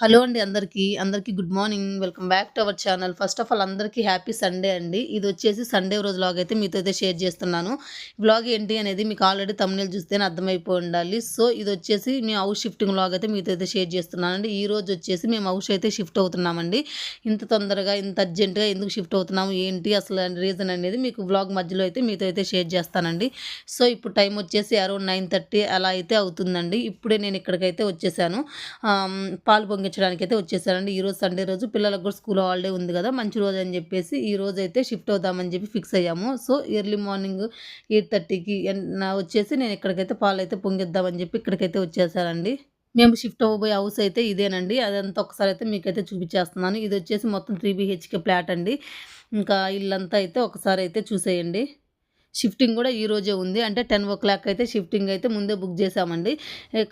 Hello అండి అందరికీ. అందరికీ good morning. Welcome back to our channel. First of all అందరికీ హ్యాపీ సండే అండి. ఇది వచ్చేసి సండే రోజు వ్లాగ్ అయితే మీతో అయితే షేర్ చేస్తున్నాను. వ్లాగ్ ఏంటి అనేది మీకు ఆల్రెడీ థంబ్‌నెయిల్ చూస్తేనే అర్థమైపోయి ఉండాలి. సో, ఇది వచ్చేసి మేము హౌస్ షిఫ్టింగ్ వ్లాగ్ అయితే మీతో అయితే షేర్ చేస్తున్నానండి. రోజు వచ్చేసి మేము హౌస్ అయితే షిఫ్ట్ అవుతున్నామండి. ఇంత తొందరగా, ఇంత అర్జెంట్‌గా ఎందుకు షిఫ్ట్ అవుతున్నాము, ఏంటి అసలు రీజన్ అనేది మీకు వ్లాగ్ మధ్యలో అయితే మీతో అయితే షేర్ చేస్తానండి. సో, ఇప్పుడు టైం వచ్చేసి అరౌండ్ 9:30 అలా అయితే అవుతుందండి. ఇప్పుడే నేను ఇక్కడికైతే వచ్చేసాను. పాలు పొంగి పొంగించడానికి అయితే వచ్చేసారండి ఈరోజు సండే రోజు పిల్లలకు కూడా స్కూల్ హాలిడే ఉంది కదా! మంచి రోజు అని చెప్పేసి ఈ రోజు అయితే షిఫ్ట్ అవుదామని చెప్పి ఫిక్స్ అయ్యాము. సో, ఎర్లీ మార్నింగ్ ఎయిట్ థర్టీకి వచ్చేసి నేను ఇక్కడికైతే పాలు అయితే పొంగిద్దామని చెప్పి ఇక్కడికైతే వచ్చేసానండి. మేము షిఫ్ట్ అవ్వబోయే హౌస్ అయితే ఇదేనండి. అదంతా ఒకసారి అయితే మీకైతే చూపించేస్తున్నాను. ఇదొచ్చేసి మొత్తం త్రీ బీహెచ్‌కే ఫ్లాట్ అండి. ఇంకా ఇల్లంతా అయితే ఒకసారి అయితే చూసేయండి. షిఫ్టింగ్ కూడా ఈరోజే ఉంది. అంటే 10:00 అయితే షిఫ్టింగ్ అయితే ముందే బుక్ చేశామండి.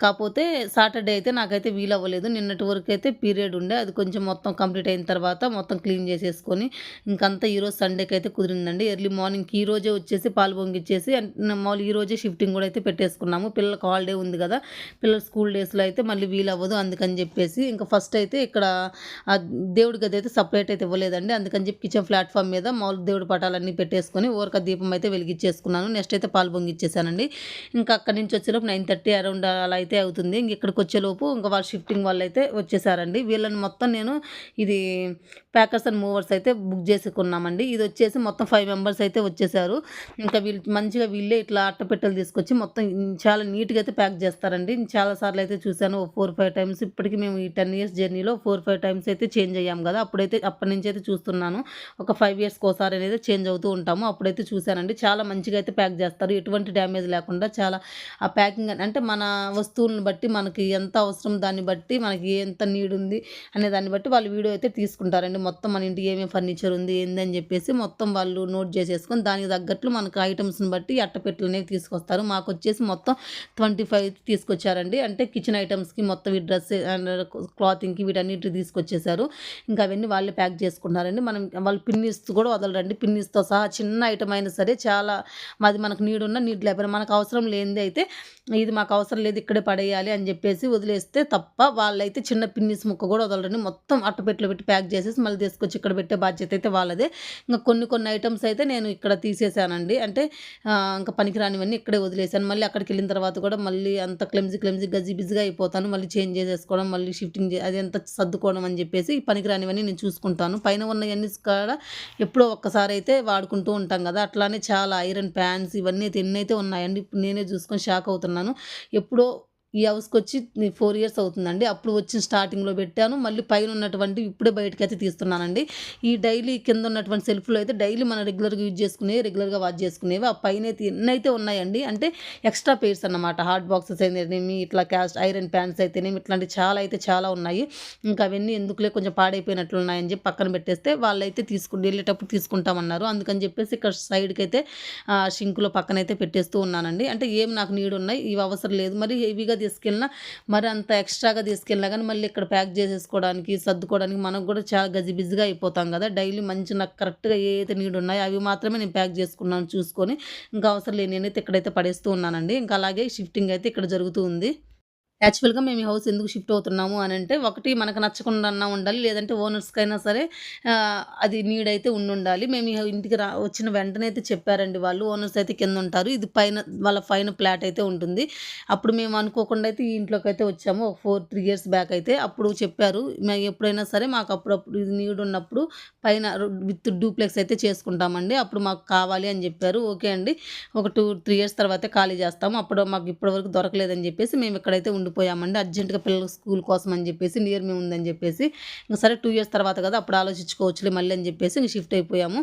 కాకపోతే సాటర్డే అయితే నాకైతే వీలు అవ్వలేదు నిన్నటి వరకు అయితే పీరియడ్ ఉండే. అది కొంచెం మొత్తం కంప్లీట్ అయిన తర్వాత మొత్తం క్లీన్ చేసేసుకొని ఇంకంతా ఈరోజు సండేకి అయితే కుదిరిందండి. ఎర్లీ మార్నింగ్‌కి ఈరోజే వచ్చేసి పాలు పొంగిచ్చేసి మామూలు ఈ ఈరోజే షిఫ్టింగ్ కూడా అయితే పెట్టేసుకున్నాము. పిల్లలకు హాలిడే ఉంది కదా! పిల్లలు స్కూల్ డేస్‌లో అయితే మళ్ళీ వీలు అవ్వదు అందుకని చెప్పేసి ఇంకా ఫస్ట్ అయితే ఇక్కడ దేవుడి గది అయితే సపరేట్ అయితే ఇవ్వలేదండి. అందుకని చెప్పి కిచెన్ ప్లాట్ఫామ్ మీద మామూలు దేవుడి పటాలన్నీ పెట్టేసుకొని ఊరక దీపం అయితే వెలిగించేసుకున్నాను. నెక్స్ట్ అయితే పాలు పొంగిచ్చేసానండి. ఇంకా అక్కడి నుంచి వచ్చేలోపు 9:30 అరౌండ్ అలా అయితే అవుతుంది. ఇంక ఇక్కడికి వచ్చేలోపు ఇంకా వాళ్ళు షిఫ్టింగ్ వాళ్ళైతే వచ్చేసారండి. వీళ్ళని మొత్తం నేను ఇది ప్యాకర్స్ అండ్ మూవర్స్ అయితే బుక్ చేసుకున్నామండి. ఇది వచ్చేసి మొత్తం ఫైవ్ మెంబర్స్ అయితే వచ్చేసారు. ఇంకా వీళ్ళు మంచిగా వీళ్ళే ఇట్లా అట్టపెట్టెలు తీసుకొచ్చి మొత్తం చాలా నీట్‌గా అయితే ప్యాక్ చేస్తారండి. చాలా సార్లు అయితే చూశాను ఫోర్ ఫైవ్ టైమ్స్ ఇప్పటికి మేము ఈ 10 ఇయర్స్ జర్నీలో 4, 5 టైమ్స్ అయితే చేంజ్ అయ్యాం కదా! అప్పుడైతే అప్పటి నుంచి అయితే చూస్తున్నాను. ఒక ఫైవ్ ఇయర్స్‌కి ఒకసారి అనేది చేంజ్ అవుతూ ఉంటాము. అప్పుడైతే చూశానండి చాలా చాలా మంచిగా అయితే ప్యాక్ చేస్తారు. ఎటువంటి డ్యామేజ్ లేకుండా చాలా ఆ ప్యాకింగ్ అంటే మన వస్తువులను బట్టి మనకి ఎంత అవసరం దాన్ని బట్టి మనకి ఎంత నీడ్ ఉంది అనే దాన్ని బట్టి వాళ్ళు వీడియో అయితే తీసుకుంటారండి. మొత్తం మన ఇంటికి ఏమేమి ఫర్నిచర్ ఉంది ఏందని చెప్పేసి మొత్తం వాళ్ళు నోట్ చేసేసుకొని దానికి తగ్గట్లు మనకు ఐటమ్స్ని బట్టి అట్టపెట్లు అనేవి తీసుకొస్తారు. మాకొచ్చేసి మొత్తం 25 తీసుకొచ్చారండి. అంటే కిచెన్ ఐటమ్స్కి మొత్తం ఈ డ్రెస్ అండ్ క్లాతింగ్‌కి వీటన్నిటి తీసుకొచ్చేసారు. ఇంకా అవన్నీ వాళ్ళే ప్యాక్ చేసుకుంటారండి మనం వాళ్ళు పిన్నిస్తూ కూడా వదలరండి. పిన్నిస్తో సహా చిన్న ఐటమ్ అయినా సరే చాలా అది మనకు నీడు ఉన్న నీడ్ లేకపోయినా మనకు అవసరం లేనిది అయితే ఇది మాకు అవసరం లేదు ఇక్కడే పడేయాలి అని చెప్పేసి వదిలేస్తే తప్ప వాళ్ళైతే చిన్న పిన్నిస్ ముక్క కూడా వదలరండి. మొత్తం అట్టపెట్టెలో పెట్టి ప్యాక్ చేసేసి మళ్ళీ తీసుకొచ్చి ఇక్కడ పెట్టే బాధ్యత అయితే వాళ్ళదే. ఇంకా కొన్ని కొన్ని ఐటమ్స్ అయితే నేను ఇక్కడ తీసేసానండి. అంటే ఇంకా పనికిరానివన్నీ ఇక్కడే వదిలేసాను. మళ్ళీ అక్కడికెళ్ళిన తర్వాత కూడా మళ్ళీ అంత క్లమ్జీ గజీ బిజీగా అయిపోతాను. మళ్ళీ చేంజ్ చేసేసుకోవడం, మళ్ళీ షిఫ్టింగ్ అది ఎంత సర్దుకోవడం అని చెప్పేసి పనికిరానివన్నీ నేను చూసుకుంటాను. పైన ఉన్నవన్నీ కూడా ఎప్పుడో ఒక్కసారి అయితే వాడుకుంటూ ఉంటాం కదా! అట్లానే చాలా ఐరన్ ప్యాన్స్ ఇవన్నీ అయితే ఎన్నైతే ఉన్నాయండి. ఇప్పుడు నేనే చూసుకొని షాక్ అవుతున్నాను. ఎప్పుడో ఈ హౌస్కి వచ్చి ఫోర్ ఇయర్స్ అవుతుందండి. అప్పుడు వచ్చిన స్టార్టింగ్‌లో పెట్టాను. మళ్ళీ పైన ఉన్నటువంటి ఇప్పుడే బయటకైతే తీస్తున్నానండి. ఈ డైలీ కింద ఉన్నటువంటి సెల్ఫ్‌లో అయితే డైలీ మనం రెగ్యులర్‌గా యూజ్ చేసుకునేవి, రెగ్యులర్‌గా వాష్ చేసుకునేవి. ఆ పైన అయితే ఎన్నైతే ఉన్నాయండి. అంటే ఎక్స్ట్రా పేర్స్ అన్నమాట. హాట్ బాక్సెస్ అయితేనేమి, ఇట్లా క్యాస్ట్ ఐరన్ ప్యాన్స్ అయితేనేమి ఇట్లాంటివి చాలా అయితే చాలా ఉన్నాయి. ఇంకా అవన్నీ ఎందుకులే కొంచెం పాడైపోయినట్లు ఉన్నాయని చెప్పి పక్కన పెట్టేస్తే వాళ్ళైతే తీసుకుని వెళ్ళేటప్పుడు తీసుకుంటామన్నారు. అందుకని చెప్పేసి ఇక్కడ సైడ్‌కైతే ఆహ్, పక్కన పక్కనైతే పెట్టేస్తూ ఉన్నానండి. అంటే ఏమి నాకు నీడు ఉన్నాయి. ఇవి అవసరం లేదు. మరి హెవీగా తీసుకెళ్ళినా మరి అంత ఎక్స్ట్రాగా తీసుకెళ్ళినా కానీ మళ్ళీ ఇక్కడ ప్యాక్ చేసేసుకోవడానికి, సర్దుకోవడానికి మనకు కూడా చాలా గజిబిజిగా అయిపోతాం కదా! డైలీ మంచి నాకు కరెక్ట్‌గా ఏవైతే నీడు ఉన్నాయో అవి మాత్రమే నేను ప్యాక్ చేసుకున్నాను చూసుకొని. ఇంకా అవసరం లేనియనైతే ఇక్కడైతే పడేస్తూ ఉన్నానండి. ఇంకా అలాగే షిఫ్టింగ్ అయితే ఇక్కడ జరుగుతూ ఉంది. యాక్చువల్‌గా మేము ఈ హౌస్ ఎందుకు షిఫ్ట్ అవుతున్నాము అని అంటే ఒకటి మనకు నచ్చకుండాన్నా ఉండాలి. లేదంటే ఓనర్స్‌కైనా సరే అది నీడ్ అయితే ఉండుండాలి. మేము ఇంటికి రా వచ్చిన వెంటనే అయితే చెప్పారండి వాళ్ళు. ఓనర్స్ అయితే కింద ఉంటారు. ఇది పైన వాళ్ళ పైన ఫ్లాట్ అయితే ఉంటుంది. అప్పుడు మేము అనుకోకుండా అయితే ఈ అయితే వచ్చాము. ఒక 4, 3 ఇయర్స్ బ్యాక్ అయితే. అప్పుడు చెప్పారు. మేము ఎప్పుడైనా సరే మాకు అప్పుడప్పుడు ఇది నీడ్ ఉన్నప్పుడు పైన విత్ డూప్లెక్స్ అయితే చేసుకుంటామండి. అప్పుడు మాకు కావాలి అని చెప్పారు. ఓకే అండి. ఒక 2, 3 ఇయర్స్ తర్వాత ఖాళీ చేస్తాము. అప్పుడు మాకు ఇప్పటి వరకు దొరకలేదని చెప్పేసి మేము ఇక్కడైతే ఉండిపోయామండి. అర్జెంట్‌గా పిల్లల స్కూల్ కోసం అని చెప్పేసి నియర్ మీ ఉందని చెప్పేసి. ఇంక సరే టూ ఇయర్స్ తర్వాత కదా! అప్పుడు ఆలోచించుకోవచ్చులే మళ్ళీ అని చెప్పేసి ఇంకా షిఫ్ట్ అయిపోయాము.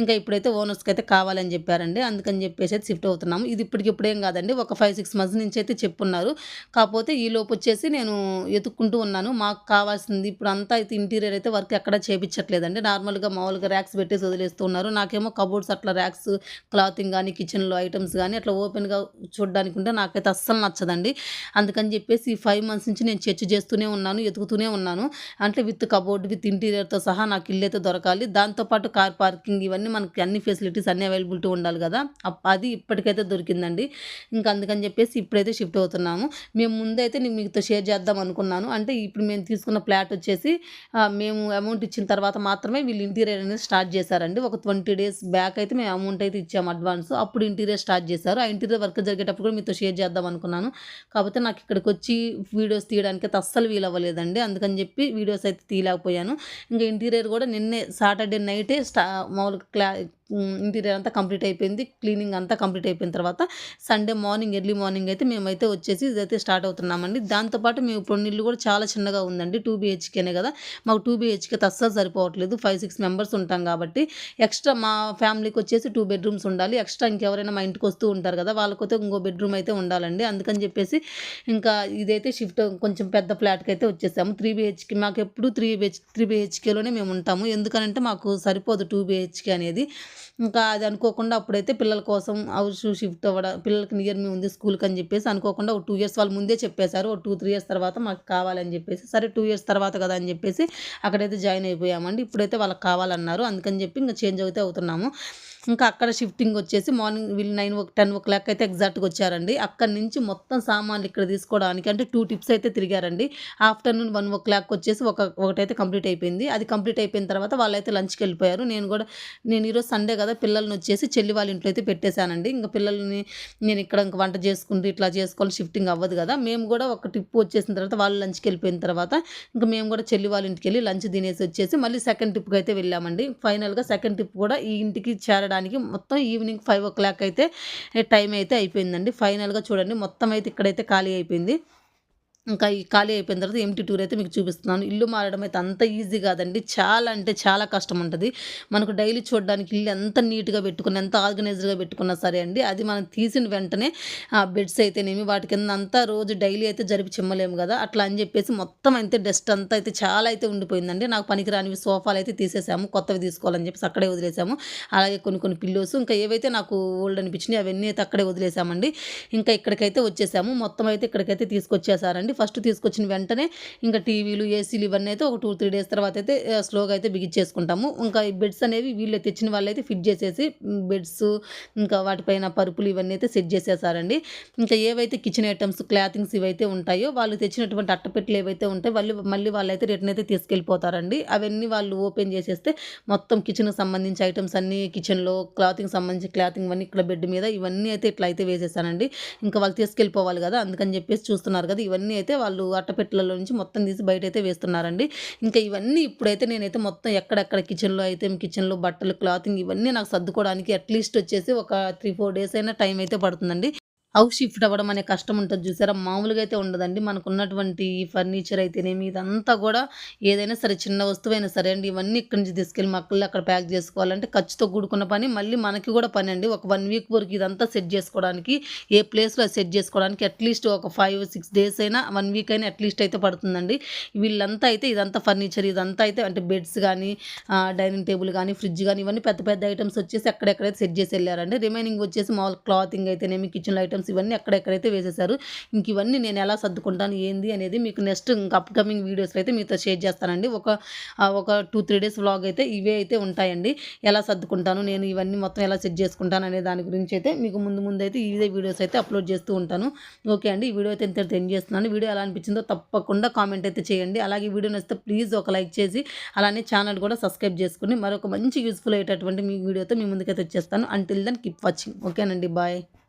ఇంకా ఇప్పుడైతే ఓనర్స్కి అయితే కావాలని చెప్పారండి. అందుకని చెప్పేసి అయితే షిఫ్ట్ అవుతున్నాము. ఇది ఇప్పటికిప్పుడేం కాదండి. ఒక 5, 6 మంత్స్ నుంచి అయితే చెప్పున్నారు. కాకపోతే ఈలోపు వచ్చేసి నేను ఎతుక్కుంటూ ఉన్నాను. మాకు కావాల్సింది ఇప్పుడు అంతా అయితే ఇంటీరియర్ అయితే వర్క్ ఎక్కడ చేపించట్లేదండి. నార్మల్‌గా మామూలుగా ర్యాక్స్ పెట్టేసి వదిలేస్తున్నారు నాకేమో కబోర్డ్స్ అట్లా ర్యాక్స్ క్లాతింగ్ కానీ కిచెన్‌లో ఐటమ్స్ కానీ అట్లా ఓపెన్‌గా చూడడానికి ఉంటే నాకైతే అస్సలు నచ్చదండి. అందుకని చెప్పి చెప్పేసి ఈ ఫైవ్ మంత్స్ నుంచి నేను చర్చ చేస్తూనే ఉన్నాను ఎతుకుతూనే ఉన్నాను. అంటే విత్ కబోర్డ్ విత్ ఇంటీరియర్తో సహా నాకు ఇల్లు అయితే దొరకాలి. దాంతోపాటు కార్ పార్కింగ్ ఇవన్నీ మనకి అన్ని ఫెసిలిటీస్ అన్ని అవైలబిలిటీ ఉండాలి కదా. అప్- అది ఇప్పటికైతే దొరికిందండి. ఇంకా అందుకని చెప్పేసి ఇప్పుడైతే షిఫ్ట్ అవుతున్నాము. మేము ముందైతే నేను మీతో షేర్ చేద్దాం అనుకున్నాను. అంటే ఇప్పుడు మేము తీసుకున్న ఫ్లాట్ వచ్చేసి మేము అమౌంట్ ఇచ్చిన తర్వాత మాత్రమే వీళ్ళు ఇంటీరియర్ అనేది స్టార్ట్ చేశారండి. ఒక ట్వంటీ డేస్ బ్యాక్ అయితే మేము అమౌంట్ అయితే ఇచ్చాము అడ్వాన్స్ అప్పుడు ఇంటీరియర్ స్టార్ట్ చేశారు. ఆ ఇంటీరియర్ వర్క్ జరిగేటప్పుడు కూడా మీతో షేర్ చేద్దాం అనుకున్నాను. కాకపోతే నాకు ఇక్కడికి వచ్చి వచ్చి వీడియోస్ తీయడానికి అయితే అస్సలు వీలు అవ్వలేదండి అందుకని చెప్పి వీడియోస్ అయితే తీయలేకపోయాను. ఇంకా ఇంటీరియర్ కూడా నిన్నే సాటర్డే నైటే స్టా మామూలుగా క్లా ఇంటీరియర్ అంతా కంప్లీట్ అయిపోయింది. క్లీనింగ్ అంతా కంప్లీట్ అయిపోయిన తర్వాత సండే మార్నింగ్ ఎర్లీ మార్నింగ్ అయితే మేమైతే వచ్చేసి ఇదైతే స్టార్ట్ అవుతున్నామండి. దాంతోపాటు మేము ఇప్పుడు ఇల్లు కూడా చాలా చిన్నగా ఉందండి. టూ బీహెచ్కేనే కదా. మాకు టూ బీహెచ్కే అస్సలు సరిపోవట్లేదు. ఫైవ్ సిక్స్ మెంబర్స్ ఉంటాం కాబట్టి ఎక్స్ట్రా మా ఫ్యామిలీకి వచ్చేసి టూ బెడ్రూమ్స్ ఉండాలి. ఎక్స్ట్రా ఇంకెవరైనా మా ఇంటికి వస్తూ ఉంటారు కదా వాళ్ళకైతే ఇంకో బెడ్రూమ్ అయితే ఉండాలండి. అందుకని చెప్పేసి ఇంకా ఇదైతే షిఫ్ట్ కొంచెం పెద్ద ఫ్లాట్కి అయితే వచ్చేసాము. త్రీ బీహెచ్కే మాకు ఎప్పుడు త్రీ బిహెచ్ త్రీ బీహెచ్కేలోనే మేము ఉంటాము. ఎందుకనంటే మాకు సరిపోదు టూ బీహెచ్కే అనేది. ఇంకా అది అనుకోకుండా అప్పుడైతే పిల్లల కోసం హౌస్ షిఫ్ట్ అవ్వడం పిల్లలకి నియర్ మీ ఉంది స్కూల్కి అని చెప్పేసి అనుకోకుండా ఒక టూ ఇయర్స్ వాళ్ళు ముందే చెప్పేశారు. ఒక టూ త్రీ ఇయర్స్ తర్వాత మాకు కావాలని చెప్పేసి సరే టూ ఇయర్స్ తర్వాత కదా అని చెప్పేసి అక్కడైతే జాయిన్ అయిపోయామండి. ఇప్పుడైతే వాళ్ళకి కావాలన్నారు. అందుకని చెప్పి ఇంకా చేంజ్ అవుతే అవుతున్నాము. ఇంకా అక్కడ షిఫ్టింగ్ వచ్చేసి మార్నింగ్ వీళ్ళు నైన్ ఓ టెన్ ఓ క్లాక్ అయితే ఎగ్జాక్ట్గా వచ్చారండి. అక్కడి నుంచి మొత్తం సామాన్లు ఇక్కడ తీసుకోవడానికి అంటే టూ టిప్స్ అయితే తిరిగారండి. ఆఫ్టర్నూన్ వన్ ఓ క్లాక్ వచ్చేసి ఒక ఒకటైతే కంప్లీట్ అయిపోయింది. అది కంప్లీట్ అయిపోయిన తర్వాత వాళ్ళైతే లంచ్కి వెళ్ళిపోయారు. నేను కూడా నేను ఈరోజు సండే కదా పిల్లల్ని వచ్చేసి చెల్లి వాళ్ళ ఇంట్లో అయితే పెట్టేశానండి. ఇంకా పిల్లల్ని నేను ఇక్కడ ఇంకా వంట చేసుకుంటూ ఇట్లా చేసుకోవాలి షిఫ్టింగ్ అవ్వదు కదా. మేము కూడా ఒక ట్రిప్ వచ్చేసిన తర్వాత వాళ్ళు లంచ్కి వెళ్ళిపోయిన తర్వాత ఇంకా మేము కూడా చెల్లి వాళ్ళ ఇంటికి వెళ్ళి లంచ్ తినేసి వచ్చేసి మళ్ళీ సెకండ్ ట్రిప్కి అయితే వెళ్ళామండి. ఫైనల్గా సెకండ్ ట్రిప్ కూడా ఈ ఇంటికి చేరడానికి మొత్తం ఈవినింగ్ ఫైవ్ ఓ క్లాక్ అయితే టైం అయితే అయిపోయిందండి. ఫైనల్గా చూడండి మొత్తం అయితే ఇక్కడైతే ఖాళీ అయిపోయింది. ఇంకా ఈ ఖాళీ అయిపోయిన తర్వాత ఎంటీ టూర్ అయితే మీకు చూపిస్తున్నాను. ఇల్లు మారడం అయితే అంత ఈజీ కాదండి. చాలా అంటే చాలా కష్టం ఉంటుంది. మనకు డైలీ చూడడానికి ఇల్లు ఎంత నీట్గా పెట్టుకుని ఎంత ఆర్గనైజ్డ్గా పెట్టుకున్నా సరే అండి అది మనం తీసిన వెంటనే ఆ బెడ్స్ అయితేనేమి వాటి కింద అంతా రోజు డైలీ అయితే జరిపి చిమ్మలేము కదా. అట్లా అని చెప్పేసి మొత్తం అయితే డస్ట్ అంతా అయితే చాలా అయితే ఉండిపోయిందండి. నాకు పనికిరానివి సోఫాలు అయితే తీసేసాము కొత్తవి తీసుకోవాలని చెప్పేసి అక్కడే వదిలేసాము. అలాగే కొన్ని కొన్ని పిల్లోస్ ఇంకా ఏవైతే నాకు ఓల్డ్ అనిపించినాయి అవన్నీ అయితే అక్కడే వదిలేసామండి. ఇంకా ఇక్కడికైతే వచ్చేసాము. మొత్తం అయితే ఇక్కడికైతే తీసుకొచ్చేసారండి. ఫస్ట్ తీసుకొచ్చిన వెంటనే ఇంకా టీవీలు ఏసీలు ఇవన్నీ అయితే ఒక టూ త్రీ డేస్ తర్వాత అయితే స్లోగా అయితే బిగించేసుకుంటాము ఇంకా ఈ బెడ్స్ అనేవి వీళ్ళు తెచ్చిన వాళ్ళైతే ఫిట్ చేసేసి బెడ్స్ ఇంకా వాటిపైన పరుపులు ఇవన్నీ అయితే సెట్ చేసేసారండి. ఇంకా ఏవైతే కిచెన్ ఐటమ్స్ క్లాతింగ్స్ ఇవైతే ఉంటాయో వాళ్ళు తెచ్చినటువంటి అట్టపెట్టెలు ఏవైతే ఉంటాయో వాళ్ళు మళ్ళీ వాళ్ళైతే రిటర్న్ అయితే తీసుకెళ్ళిపోతారండి. అవన్నీ వాళ్ళు ఓపెన్ చేసేస్తే మొత్తం కిచెన్కి సంబంధించి ఐటమ్స్ అన్నీ కిచెన్లో క్లాతింగ్ సంబంధించి క్లాతింగ్ అన్నీ ఇక్కడ బెడ్ మీద ఇవన్నీ అయితే ఇట్లా అయితే వేసేసానండి ఇంకా వాళ్ళు తీసుకెళ్ళిపోవాలి కదా అందుకని చెప్పేసి చూస్తున్నారు కదా ఇవన్నీ అయితే వాళ్ళు అట్టపెట్టెలలో నుంచి మొత్తం తీసి బయట అయితే వేస్తున్నారండి. ఇంకా ఇవన్నీ ఇప్పుడైతే నేనైతే మొత్తం ఎక్కడెక్కడ కిచెన్లో అయితే కిచెన్లో బట్టలు క్లాతింగ్ ఇవన్నీ నాకు సర్దుకోవడానికి అట్లీస్ట్ వచ్చేసి ఒక త్రీ ఫోర్ డేస్ అయినా టైం అయితే పడుతుందండి. హౌస్ షిఫ్ట్ అవ్వడం అనే కష్టం ఉంటుంది చూసారా? మామూలుగా అయితే ఉండదండి. మనకు ఉన్నటువంటి ఫర్నిచర్ అయితేనేమి ఇదంతా కూడా ఏదైనా సరే చిన్న వస్తువైనా సరే అండి ఇవన్నీ ఇక్కడి నుంచి తీసుకెళ్ళి మక్కలు అక్కడ ప్యాక్ చేసుకోవాలంటే ఖర్చుతో కూడుకున్న పని మళ్ళీ మనకి కూడా పని అండి. ఒక వన్ వీక్ వరకు ఇదంతా సెట్ చేసుకోవడానికి ఏ ప్లేస్లో సెట్ చేసుకోవడానికి అట్లీస్ట్ ఒక ఫైవ్ సిక్స్ డేస్ అయినా వన్ వీక్ అయినా అట్లీస్ట్ అయితే పడుతుందండి. వీళ్ళంతా అయితే ఇదంతా ఫర్నిచర్ ఇదంతా అయితే అంటే బెడ్స్ కానీ డైనింగ్ టేబుల్ కానీ ఫ్రిడ్జ్ కానీ ఇవన్నీ పెద్ద పెద్ద ఐటమ్స్ వచ్చేసి అక్కడెక్కడైతే సెట్ చేసి వెళ్ళారండి. రిమైనింగ్ వచ్చేసి మామూలు క్లాతింగ్ అయితేనేమి కిచెన్ ఐటమ్స్ ఇవన్నీ ఎక్కడెక్కడైతే వేసేసారు ఇంక ఇవన్నీ నేను ఎలా సర్దుకుంటాను ఏంది అనేది మీకు నెక్స్ట్ ఇంకా అప్కమింగ్ వీడియోస్లో అయితే మీతో షేర్ చేస్తానండి. ఒక ఒక టూ త్రీ డేస్ వ్లాగ్ అయితే ఇవే అయితే ఉంటాయండి. ఎలా సర్దుకుంటాను నేను ఇవన్నీ మొత్తం ఎలా సెట్ చేసుకుంటాను అనే దాని గురించి అయితే మీకు ముందు ముందు అయితే ఇదే వీడియోస్ అయితే అప్లోడ్ చేస్తూ ఉంటాను. ఓకే అండి ఈ వీడియో అయితే ఇంత ఎండ్ చేస్తున్నాను. వీడియో ఎలా అనిపించిందో తప్పకుండా కామెంట్ అయితే చేయండి. అలాగే వీడియో నచ్చితే ప్లీజ్ ఒక లైక్ చేసి అలానే ఛానల్ కూడా సబ్స్క్రైబ్ చేసుకుని మరొక మంచి యూస్ఫుల్ అయ్యేటటువంటి మీ వీడియోతో మీ ముందుకైతే వచ్చేస్తాను. అంటిల్ దెన్ కీప్ వాచింగ్ ఓకేనండి బాయ్